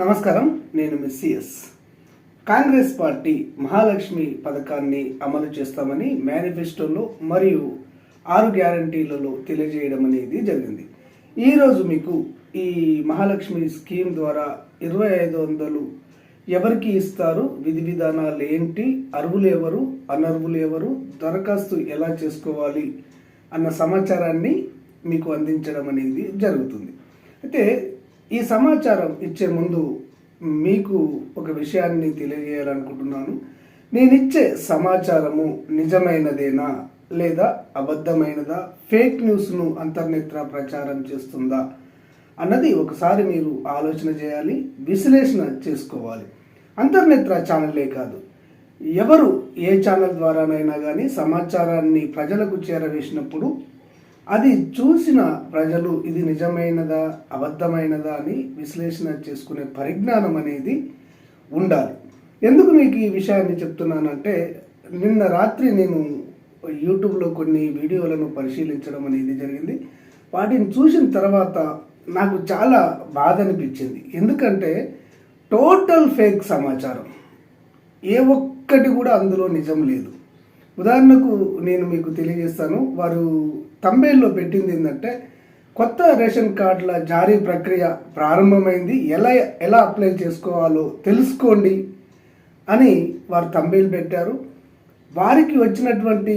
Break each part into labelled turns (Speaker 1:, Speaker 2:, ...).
Speaker 1: నమస్కారం నేను మిస్సిఎస్ కాంగ్రెస్ పార్టీ మహాలక్ష్మి పథకాన్ని అమలు చేస్తామని మేనిఫెస్టోలో మరియు ఆరు గ్యారంటీలలో తెలియజేయడం అనేది జరిగింది. ఈరోజు మీకు ఈ మహాలక్ష్మి స్కీమ్ ద్వారా ఇరవై ఐదు వందలు ఎవరికి ఇస్తారు విధి విధానాలు ఏంటి అర్హులు ఎవరు అనర్హులు ఎవరు దరఖాస్తు ఎలా చేసుకోవాలి అన్న సమాచారాన్ని మీకు అందించడం అనేది జరుగుతుంది. అయితే ఈ సమాచారం ఇచ్చే ముందు మీకు ఒక విషయాన్ని తెలియజేయాలనుకుంటున్నాను. నేను ఇచ్చే సమాచారము నిజమైనదేనా లేదా అబద్ధమైనదా? ఫేక్ న్యూస్ను అంతర్నేత్ర ప్రచారం చేస్తుందా అన్నది ఒకసారి మీరు ఆలోచన చేయాలి విశ్లేషణ చేసుకోవాలి. అంతర్నేత్ర ఛానల్లే కాదు ఎవరు ఏ ఛానల్ ద్వారానైనా కానీ సమాచారాన్ని ప్రజలకు చేరవేసినప్పుడు అది చూసిన ప్రజలు ఇది నిజమైనదా అబద్ధమైనదా అని విశ్లేషణ చేసుకునే పరిజ్ఞానం అనేది ఉండాలి. ఎందుకు మీకు ఈ విషయాన్ని చెప్తున్నానంటే నిన్న రాత్రి నేను యూట్యూబ్లో కొన్ని వీడియోలను పరిశీలించడం అనేది జరిగింది. వాటిని చూసిన తర్వాత నాకు చాలా బాధ అనిపించింది. ఎందుకంటే టోటల్ ఫేక్ సమాచారం. ఏ ఒక్కటి కూడా అందులో నిజం లేదు. ఉదాహరణకు నేను మీకు తెలియజేస్తాను వారు తంబేల్లో పెట్టింది ఏంటంటే కొత్త రేషన్ కార్డుల జారీ ప్రక్రియ ప్రారంభమైంది. ఎలా ఎలా అప్లై చేసుకోవాలో తెలుసుకోండి అని వారు తంబేలు పెట్టారు. వారికి వచ్చినటువంటి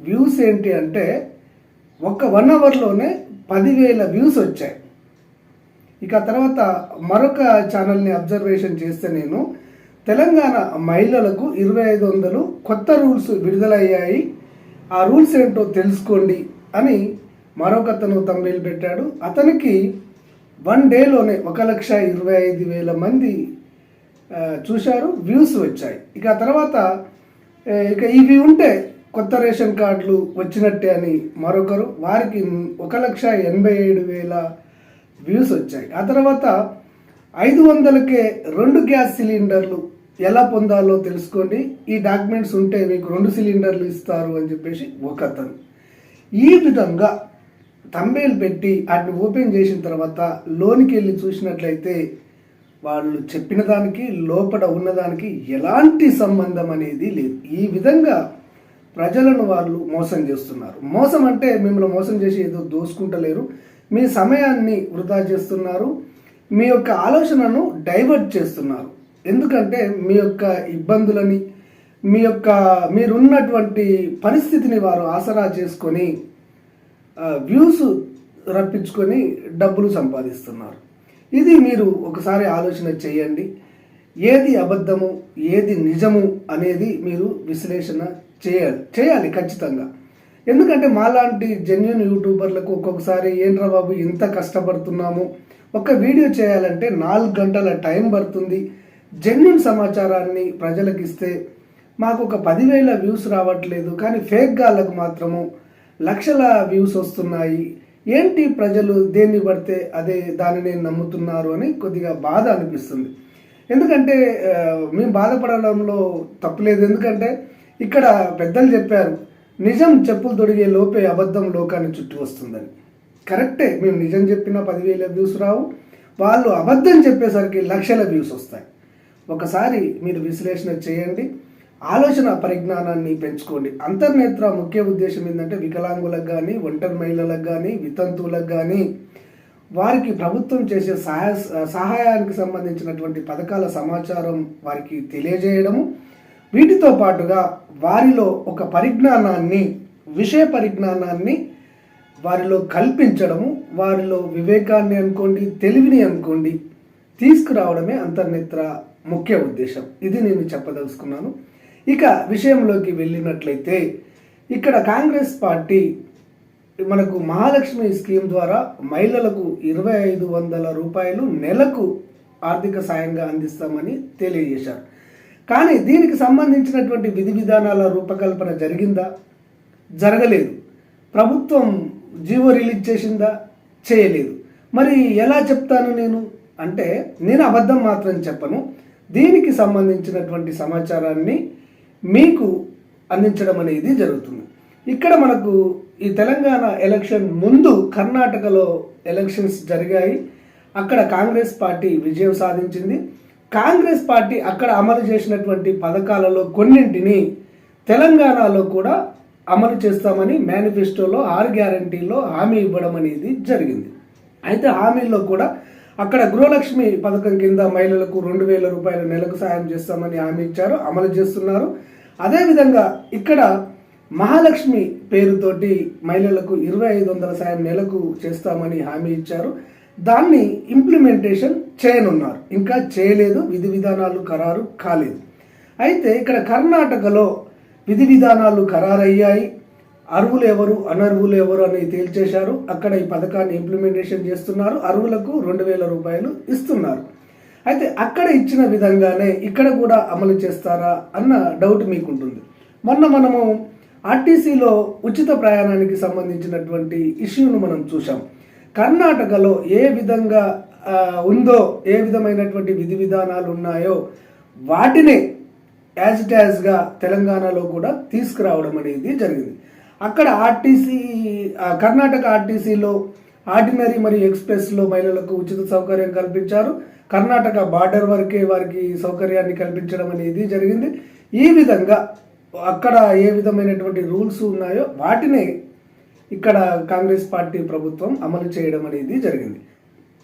Speaker 1: వ్యూస్ ఏంటి అంటే ఒక వన్ అవర్లోనే పదివేల వ్యూస్ వచ్చాయి. ఇక తర్వాత మరొక ఛానల్ని అబ్జర్వేషన్ చేస్తే నేను తెలంగాణ మహిళలకు ఇరవై ఐదు వందలు కొత్త రూల్స్ విడుదలయ్యాయి. ఆ రూల్స్ ఏంటో తెలుసుకోండి. అని మరొకతను తమిళ పెట్టాడు. అతనికి వన్ డేలోనే ఒక లక్ష ఇరవై ఐదు వేల మంది చూశారు వ్యూస్ వచ్చాయి. ఇక ఆ తర్వాత ఇక ఇవి ఉంటే కొత్త రేషన్ కార్డులు వచ్చినట్టే అని మరొకరు వారికి ఒక లక్ష ఎనభై ఏడు వేల వ్యూస్ వచ్చాయి. ఆ తర్వాత ఐదు వందలకే రెండు గ్యాస్ సిలిండర్లు ఎలా పొందాలో తెలుసుకోండి. ఈ డాక్యుమెంట్స్ ఉంటే మీకు రెండు సిలిండర్లు ఇస్తారు అని చెప్పేసి ఒక అతను ఈ విధంగా తంబేలు పెట్టి వాటిని ఓపెన్ చేసిన తర్వాత లోనికి వెళ్ళి చూసినట్లయితే వాళ్ళు చెప్పిన దానికి లోపల ఉన్నదానికి ఎలాంటి సంబంధం అనేది లేదు. ఈ విధంగా ప్రజలను వాళ్ళు మోసం చేస్తున్నారు. మోసం అంటే మిమ్మల్ని మోసం చేసి ఏదో దోసుకుంటలేరు. మీ సమయాన్ని వృధా చేస్తున్నారు. మీ యొక్క ఆలోచనను డైవర్ట్ చేస్తున్నారు. ఎందుకంటే మీ యొక్క ఇబ్బందులని మీ యొక్క మీరున్నటువంటి పరిస్థితిని వారు ఆసరా చేసుకొని వ్యూస్ రప్పించుకొని డబ్బులు సంపాదిస్తున్నారు. ఇది మీరు ఒకసారి ఆలోచన చేయండి. ఏది అబద్ధము ఏది నిజము అనేది మీరు విశ్లేషణ చేయాలి చేయాలి ఖచ్చితంగా. ఎందుకంటే మాలాంటి జెన్యున్ యూట్యూబర్లకు ఒక్కొక్కసారి ఏంట్రా బాబు ఇంత కష్టపడుతున్నాము ఒక వీడియో చేయాలంటే నాలుగు గంటల టైం పడుతుంది. జెన్యున్ సమాచారాన్ని ప్రజలకు ఇస్తే మాకు ఒక పదివేల వ్యూస్ రావట్లేదు కానీ ఫేక్ గాళ్ళకు మాత్రము లక్షల వ్యూస్ వస్తున్నాయి. ఏంటి ప్రజలు దేన్ని పడితే అదే దానిని నమ్ముతున్నారు అని కొద్దిగా బాధ అనిపిస్తుంది. ఎందుకంటే మేము బాధపడడంలో తప్పులేదు. ఎందుకంటే ఇక్కడ పెద్దలు చెప్పారు నిజం చెప్పులు తొడిగే లోపే అబద్ధం లోకాన్ని చుట్టూ వస్తుందని. కరెక్టే మేము నిజం చెప్పిన పదివేల వ్యూస్ రావు వాళ్ళు అబద్ధం చెప్పేసరికి లక్షల వ్యూస్ వస్తాయి. ఒకసారి మీరు విశ్లేషణ చేయండి. ఆలోచన పరిజ్ఞానాన్ని పెంచుకోండి. అంతర్నేత్ర ముఖ్య ఉద్దేశం ఏంటంటే వికలాంగులకు కానీ ఒంటరి మహిళలకు కానీ వితంతువులకు కానీ వారికి ప్రభుత్వం చేసే సహాయ సహాయానికి సంబంధించినటువంటి పథకాల సమాచారం వారికి తెలియజేయడము. వీటితో పాటుగా వారిలో ఒక పరిజ్ఞానాన్ని విషయ పరిజ్ఞానాన్ని వారిలో కల్పించడము వారిలో వివేకాన్ని అనుకోండి తెలివిని అనుకోండి తీసుకురావడమే అంతర్నేత్ర ముఖ్య ఉద్దేశం. ఇది నేను చెప్పదలుచుకున్నాను. ఇక విషయంలోకి వెళ్ళినట్లయితే ఇక్కడ కాంగ్రెస్ పార్టీ మనకు మహాలక్ష్మి స్కీమ్ ద్వారా మహిళలకు ఇరవై ఐదు వందల రూపాయలు నెలకు ఆర్థిక సాయంగా అందిస్తామని తెలియజేశారు. కానీ దీనికి సంబంధించినటువంటి విధి విధానాల రూపకల్పన జరిగిందా? జరగలేదు. ప్రభుత్వం జీవో రిలీజ్ చేసిందా? చేయలేదు. మరి ఎలా చెప్తాను నేను? అంటే నేను అబద్ధం మాత్రం చెప్పను. దీనికి సంబంధించినటువంటి సమాచారాన్ని మీకు అందించడం అనేది జరుగుతుంది. ఇక్కడ మనకు ఈ తెలంగాణ ఎలక్షన్ ముందు కర్ణాటకలో ఎలక్షన్స్ జరిగాయి. అక్కడ కాంగ్రెస్ పార్టీ విజయం సాధించింది. కాంగ్రెస్ పార్టీ అక్కడ అమలు చేసినటువంటి పథకాలలో కొన్నింటిని తెలంగాణలో కూడా అమలు చేస్తామని మేనిఫెస్టోలో ఆరు గ్యారంటీలో హామీ ఇవ్వడం అనేది జరిగింది. అయితే హామీల్లో కూడా అక్కడ గృహలక్ష్మి పథకం కింద మహిళలకు రెండు వేల రూపాయల నెలకు సాయం చేస్తామని హామీ ఇచ్చారు అమలు చేస్తున్నారు. అదేవిధంగా ఇక్కడ మహాలక్ష్మి పేరుతోటి మహిళలకు ఇరవై ఐదు వందల సాయం నెలకు చేస్తామని హామీ ఇచ్చారు. దాన్ని ఇంప్లిమెంటేషన్ చేయనున్నారు. ఇంకా చేయలేదు విధి విధానాలు ఖరారు కాలేదు. అయితే ఇక్కడ కర్ణాటకలో విధి విధానాలు ఖరారయ్యాయి. అర్హులు ఎవరు అనర్హులు ఎవరు అని తేల్చేశారు. అక్కడ ఈ పథకాన్ని ఇంప్లిమెంటేషన్ చేస్తున్నారు. అర్హులకు రెండు వేల రూపాయలు ఇస్తున్నారు. అయితే అక్కడ ఇచ్చిన విధంగానే ఇక్కడ కూడా అమలు చేస్తారా అన్న డౌట్ మీకుంటుంది. మొన్న మనము ఆర్టీసీలో ఉచిత ప్రయాణానికి సంబంధించినటువంటి ఇష్యూను మనం చూసాం కర్ణాటకలో ఏ విధంగా ఉందో ఏ విధమైనటువంటి విధి విధానాలు ఉన్నాయో వాటినే యాజ్ ఇట్ యాజ్గా తెలంగాణలో కూడా తీసుకురావడం అనేది జరిగింది. అక్కడ ఆర్టీసీ కర్ణాటక ఆర్టీసీలో ఆర్డినరీ మరియు ఎక్స్ప్రెస్లో మహిళలకు ఉచిత సౌకర్యం కల్పించారు. కర్ణాటక బార్డర్ వరకే వారికి సౌకర్యాన్ని కల్పించడం అనేది జరిగింది. ఈ విధంగా అక్కడ ఏ విధమైనటువంటి రూల్స్ ఉన్నాయో వాటినే ఇక్కడ కాంగ్రెస్ పార్టీ ప్రభుత్వం అమలు చేయడం అనేది జరిగింది.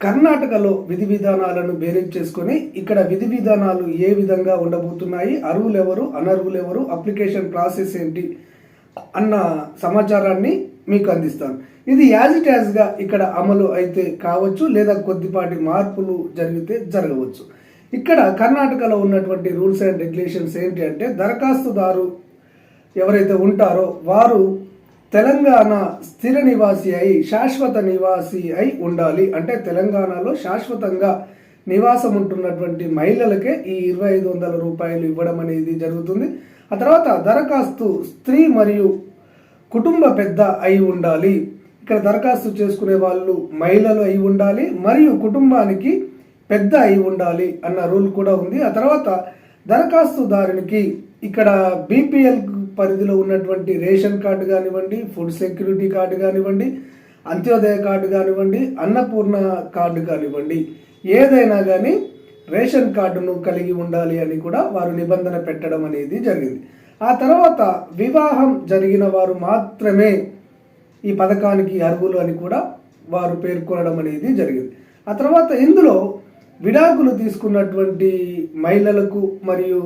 Speaker 1: కర్ణాటకలో విధి విధానాలను బేరీజ్ చేసుకొని ఇక్కడ విధి విధానాలు ఏ విధంగా ఉండబోతున్నాయి అర్హులు ఎవరు అనర్హులు ఎవరు అప్లికేషన్ ప్రాసెస్ ఏంటి అన్న సమాచారాన్ని మీకు అందిస్తాను. ఇది యాజ్ ఇట్ యాజ్గా ఇక్కడ అమలు అయితే కావచ్చు లేదా కొద్దిపాటి మార్పులు జరిగితే జరగవచ్చు. ఇక్కడ కర్ణాటకలో ఉన్నటువంటి రూల్స్ అండ్ రెగ్యులేషన్స్ ఏంటి అంటే దరఖాస్తుదారు ఎవరైతే ఉంటారో వారు తెలంగాణ స్థిర నివాసి అయి శాశ్వత నివాసి అయి ఉండాలి. అంటే తెలంగాణలో శాశ్వతంగా నివాసం ఉంటున్నటువంటి మహిళలకే ఈ ఇరవై ఐదు వందల రూపాయలు ఇవ్వడం అనేది జరుగుతుంది. ఆ తర్వాత దరఖాస్తు స్త్రీ మరియు కుటుంబ పెద్ద అయి ఉండాలి. ఇక్కడ దరఖాస్తు చేసుకునే వాళ్ళు మహిళలు అయి ఉండాలి మరియు కుటుంబానికి పెద్ద అయి ఉండాలి అన్న రూల్ కూడా ఉంది. ఆ తర్వాత దరఖాస్తుదారునికి ఇక్కడ బీపీఎల్ పరిధిలో ఉన్నటువంటి రేషన్ కార్డు కానివ్వండి ఫుడ్ సెక్యూరిటీ కార్డు కానివ్వండి అంత్యోదయ కార్డు కానివ్వండి అన్నపూర్ణ కార్డు కానివ్వండి ఏదైనా కానీ రేషన్ కార్డును కలిగి ఉండాలి అని కూడా వారు నిబంధన పెట్టడం అనేది జరిగింది. ఆ తర్వాత వివాహం జరిగిన వారు మాత్రమే ఈ పథకానికి అర్హులు అని కూడా వారు పేర్కొనడం అనేది జరిగింది. ఆ తర్వాత ఇందులో విడాకులు తీసుకున్నటువంటి మహిళలకు మరియు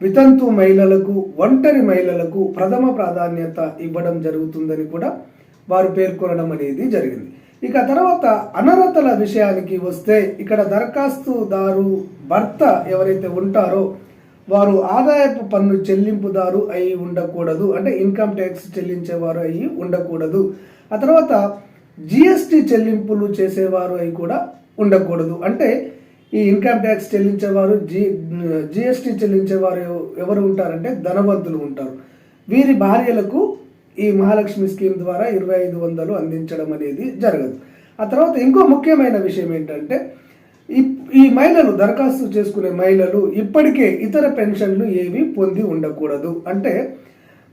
Speaker 1: వితంతు మహిళలకు ఒంటరి మహిళలకు ప్రథమ ప్రాధాన్యత ఇవ్వడం జరుగుతుందని కూడా వారు పేర్కొనడం అనేది జరిగింది. ఇక తర్వాత అనర్హతల విషయానికి వస్తే ఇక్కడ దరఖాస్తుదారు భర్త ఎవరైతే ఉంటారో వారు ఆదాయపు పన్ను చెల్లింపుదారు అయి ఉండకూడదు. అంటే ఇన్కమ్ ట్యాక్స్ చెల్లించేవారు అయి ఉండకూడదు. ఆ తర్వాత జిఎస్టి చెల్లింపులు చేసేవారు అయి కూడా ఉండకూడదు. అంటే ఈ ఇన్కమ్ ట్యాక్స్ చెల్లించేవారు జి జిఎస్టి చెల్లించేవారు ఎవరు ఉంటారంటే ధనవంతులు ఉంటారు. వీరి భార్యలకు ఈ మహాలక్ష్మి స్కీమ్ ద్వారా ఇరవై ఐదు వందలు అందించడం అనేది జరగదు. ఆ తర్వాత ఇంకో ముఖ్యమైన విషయం ఏంటంటే ఈ ఈ మహిళలు దరఖాస్తు చేసుకునే మహిళలు ఇప్పటికే ఇతర పెన్షన్లు ఏవి పొంది ఉండకూడదు. అంటే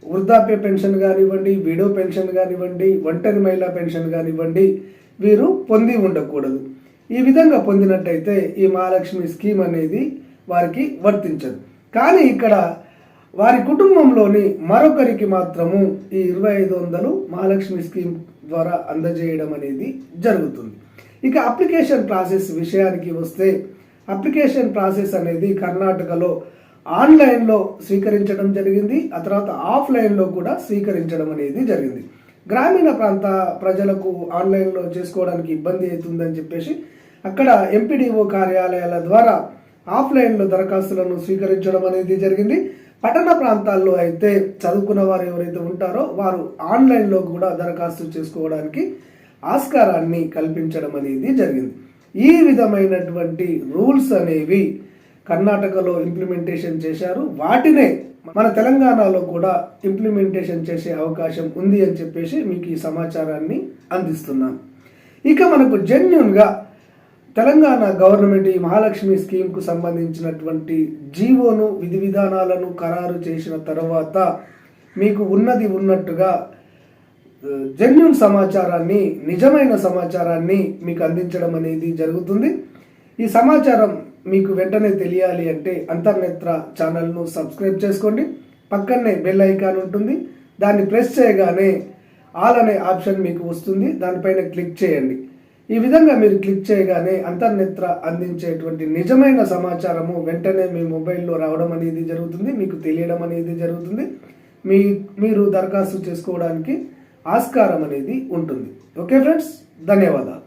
Speaker 1: వృద్ధాప్య పెన్షన్ కానివ్వండి విడో పెన్షన్ కానివ్వండి ఒంటరి మహిళా పెన్షన్ కానివ్వండి వీరు పొంది ఉండకూడదు. ఈ విధంగా పొందినట్టయితే ఈ మహాలక్ష్మి స్కీమ్ అనేది వారికి వర్తించదు. కానీ ఇక్కడ వారి కుటుంబంలోని మరొకరికి మాత్రము ఈ ఇరవై ఐదు వందలు మహాలక్ష్మి స్కీమ్ ద్వారా అందజేయడం అనేది జరుగుతుంది. ఇక అప్లికేషన్ ప్రాసెస్ విషయానికి వస్తే అప్లికేషన్ ప్రాసెస్ అనేది కర్ణాటకలో ఆన్లైన్లో స్వీకరించడం జరిగింది. ఆ తర్వాత ఆఫ్లైన్లో కూడా స్వీకరించడం అనేది జరిగింది. గ్రామీణ ప్రాంత ప్రజలకు ఆన్లైన్లో చేసుకోవడానికి ఇబ్బంది అవుతుందని చెప్పేసి అక్కడ ఎంపీడీఓ కార్యాలయాల ద్వారా ఆఫ్లైన్లో దరఖాస్తులను స్వీకరించడం అనేది జరిగింది. పట్టణ ప్రాంతాల్లో అయితే చదువుకున్న వారు ఎవరైతే ఉంటారో వారు ఆన్లైన్లో కూడా దరఖాస్తు చేసుకోవడానికి ఆస్కారాన్ని కల్పించడం అనేది జరిగింది. ఈ విధమైనటువంటి రూల్స్ అనేవి కర్ణాటకలో ఇంప్లిమెంటేషన్ చేశారు. వాటినే మన తెలంగాణలో కూడా ఇంప్లిమెంటేషన్ చేసే అవకాశం ఉంది అని చెప్పేసి మీకు ఈ సమాచారాన్ని అందిస్తున్నాను. ఇక మనకు జెన్యున్గా తెలంగాణ గవర్నమెంట్ ఈ మహాలక్ష్మి స్కీమ్కు సంబంధించినటువంటి జీవోను విధి విధానాలను ఖరారు చేసిన తర్వాత మీకు ఉన్నది ఉన్నట్టుగా జెన్యున్ సమాచారాన్ని నిజమైన సమాచారాన్ని మీకు అందించడం అనేది జరుగుతుంది. ఈ సమాచారం మీకు వెంటనే తెలియాలి అంటే అంతర్నేత్ర ఛానల్ను సబ్స్క్రైబ్ చేసుకోండి. పక్కనే బెల్ ఐకాన్ ఉంటుంది. దాన్ని ప్రెస్ చేయగానే ఆల్ అనే ఆప్షన్ మీకు వస్తుంది. దానిపైన క్లిక్ చేయండి. ఈ విధంగా మీరు క్లిక్ చేయగానే అంతర్నేత్ర అందించేటువంటి నిజమైన సమాచారము వెంటనే మీ మొబైల్లో రావడం అనేది జరుగుతుంది మీకు తెలియడం అనేది జరుగుతుంది మీ మీరు దరఖాస్తు చేసుకోవడానికి ఆస్కారం అనేది ఉంటుంది. ఓకే ఫ్రెండ్స్ ధన్యవాదాలు.